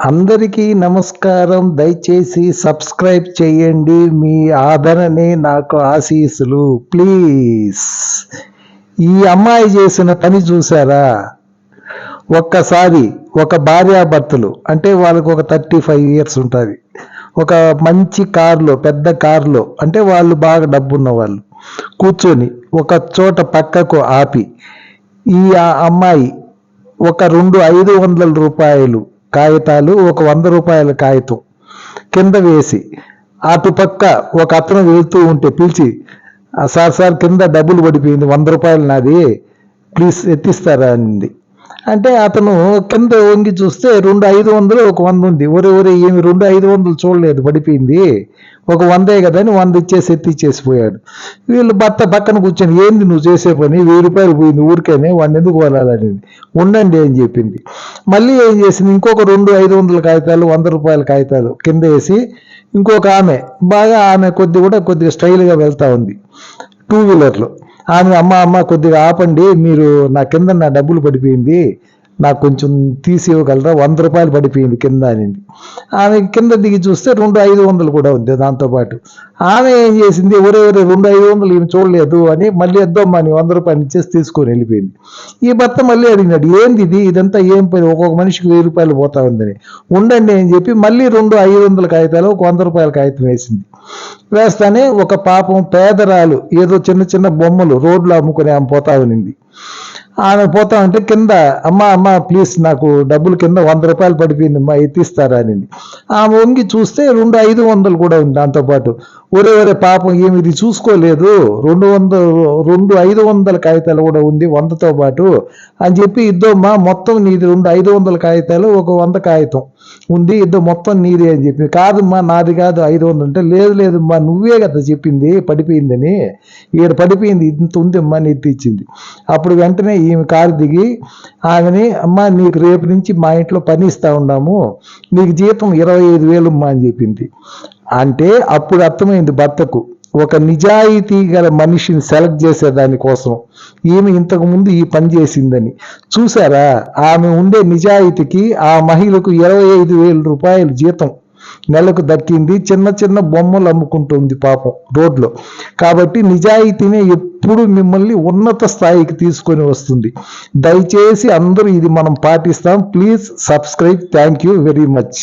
అందరికీ నమస్కారం. దయచేసి సబ్స్క్రైబ్ చేయండి. మీ ఆదరణే నాకు ఆశీస్సులు. ప్లీజ్. ఈ అమ్మాయి చేసిన పని చూసారా ఒక్కసారి ఒక భార్యాభర్తలు అంటే వాళ్ళకు ఒక థర్టీ ఫైవ్ ఇయర్స్ ఉంటుంది. ఒక మంచి కారులో పెద్ద కారులో అంటే వాళ్ళు బాగా డబ్బున్న వాళ్ళు కూర్చొని ఒక చోట పక్కకు ఆపి ఈ అమ్మాయి ఒక రెండు ఐదు వందల రూపాయలు కాగితాలు ఒక వంద రూపాయల కాగితం కింద వేసి అటుపక్క ఒక అతను వెళ్తూ ఉంటే పిలిచి "ఆ, సార్ సార్ కింద డబ్బులు పడిపోయింది వంద రూపాయలు నాది ప్లీజ్ ఎత్తిస్తారా? అంది. అంటే అతను కింద వంగి చూస్తే రెండు ఐదు వందలు ఒక వంద ఉంది. ఒరే ఒరే ఏమి రెండు ఐదు వందలు చూడలేదు పడిపోయింది. ఒక వందే కదా అని వంద ఇచ్చేసి ఎత్తిచ్చేసి పోయాడు వీళ్ళు భర్త పక్కన కూర్చొని ఏంది నువ్వు చేసే పని? వెయ్యి రూపాయలు పోయింది ఊరికేనే వాడిని ఎందుకు పోలాలని ఉండండి అని చెప్పింది. మళ్ళీ ఏం చేసింది? ఇంకొక రెండు ఐదు వందల కాగితాలు వంద రూపాయల కాగితాలు కింద వేసి ఇంకొక ఆమె బాగా ఆమె కొద్ది కూడా కొద్దిగా స్టైల్గా వెళ్తా ఉంది. టూ వీలర్లో. ఆమె అమ్మ అమ్మ కొద్దిగా ఆపండి మీరు నా కింద నా డబ్బులు పడిపోయింది. నాకు కొంచెం తీసి ఇవ్వగలరా వంద రూపాయలు పడిపోయింది కింద అని ఆమె కింద దిగి చూస్తే రెండు ఐదు వందలు కూడా ఉంది దాంతోపాటు ఆమె ఏం చేసింది? ఒరే ఒరే రెండు ఐదు వందలు ఏమి చూడలేదు అని మళ్ళీ వద్దమ్మా అని వంద రూపాయలు ఇచ్చేసి తీసుకొని వెళ్ళిపోయింది. ఈ భర్త మళ్ళీ అడిగినాడు ఏంది ఇది? ఇదంతా ఏం పని? ఒక్కొక్క మనిషికి వెయ్యి రూపాయలు పోతా ఉందని. ఉండండి అని చెప్పి మళ్ళీ రెండు ఐదు వందల కాగితాలు ఒక వంద రూపాయల కాగితం వేసింది. వేస్తానే ఒక పాపం పేదరాలు ఏదో చిన్న చిన్న బొమ్మలు రోడ్లో అమ్ముకుని ఆమె పోతా ఉన్నింది. ఆమె పోతా ఉంటే కింద అమ్మ అమ్మ ప్లీజ్ నాకు డబ్బులు కింద వంద రూపాయలు పడిపోయింది అమ్మ ఎత్తిస్తారా అని ఆమె వంగి చూస్తే రెండు ఐదు వందలు కూడా ఉంది దాంతోపాటు. ఒరే ఒరే పాపం ఏమి ఇది చూసుకోలేదు. రెండు వందలు రెండు ఐదు వందల కాగితాలు కూడా ఉంది వందతో పాటు. అని చెప్పి ఇద్దమ్మా మొత్తం నీది రెండు ఐదు వందల కాగితాలు ఒక వంద కాగితం ఉంది. ఇద్దో మొత్తం నీదే అని చెప్పి. కాదమ్మా నాది కాదు ఐదు వందలు అంటే లేదు లేదమ్మా నువ్వే కదా చెప్పింది పడిపోయిందని. ఈడ పడిపోయింది ఇంత ఉందమ్మా అని ఇచ్చింది అప్పుడు వెంటనే ఈమె కారు దిగి ఆమెని అమ్మా నీకు రేపు నుంచి మా ఇంట్లో పని ఇస్తా ఉన్నాము. నీకు జీతం ఇరవై ఐదు వేలు అమ్మా అని చెప్పింది. అంటే అప్పుడు అర్థమైంది భర్తకు. ఒక నిజాయితీ గల మనిషిని సెలెక్ట్ చేసే దానికోసం ఈమె ఇంతకుముందు ఈ పని చేసిందని. చూసారా? ఆమె ఉండే నిజాయితీకి ఆ మహిళకు ఇరవై ఐదు వేల రూపాయలు జీతం నెలకు దక్కింది. చిన్న చిన్న బొమ్మలు అమ్ముకుంటుంది పాపం రోడ్లో. కాబట్టి నిజాయితీనే ఎప్పుడు మిమ్మల్ని ఉన్నత స్థాయికి తీసుకొని వస్తుంది. దయచేసి అందరూ ఇది మనం పాటిస్తాం. Please subscribe. Thank you very much.